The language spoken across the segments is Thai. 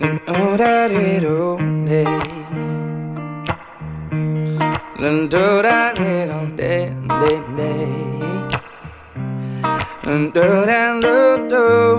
You know that it only Lando that it on day day day Lando that look though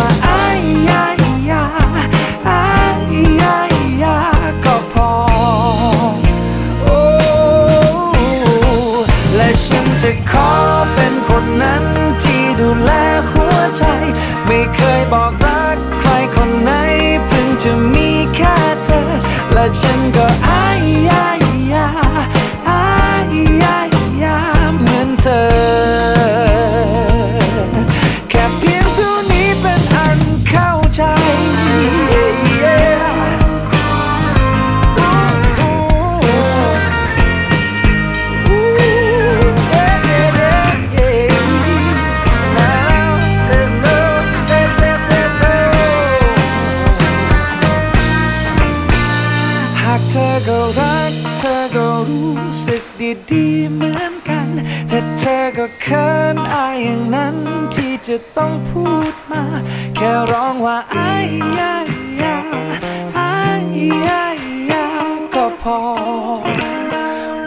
า ขอเป็นคนนั้นที่ดูแลหัวใจ ไม่เคยบอกรักใครคนไหนเพิ่งจะมีแค่เธอ และฉันก็อายยายาอายยาย เธอก็รัก เธอก็รู้สึกดีๆเหมือนกัน แต่เธอก็เขินอายอย่างนั้นที่จะต้องพูดมา แค่ร้องว่าอายยายาอายยายาก็พอ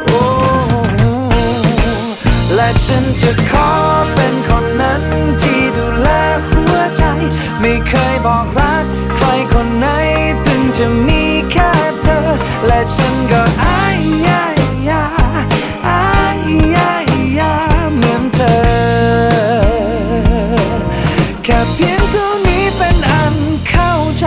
โอ้และฉันจะขอเป็นคนนั้นที่ดูแลหัวใจ ไม่เคยบอกรัก ใครคนไหนเพิ่งจะมี และฉันก็อายายาอายายาเหมือนเธอ แค่เพียงเท่านี้เป็นอันเข้าใจ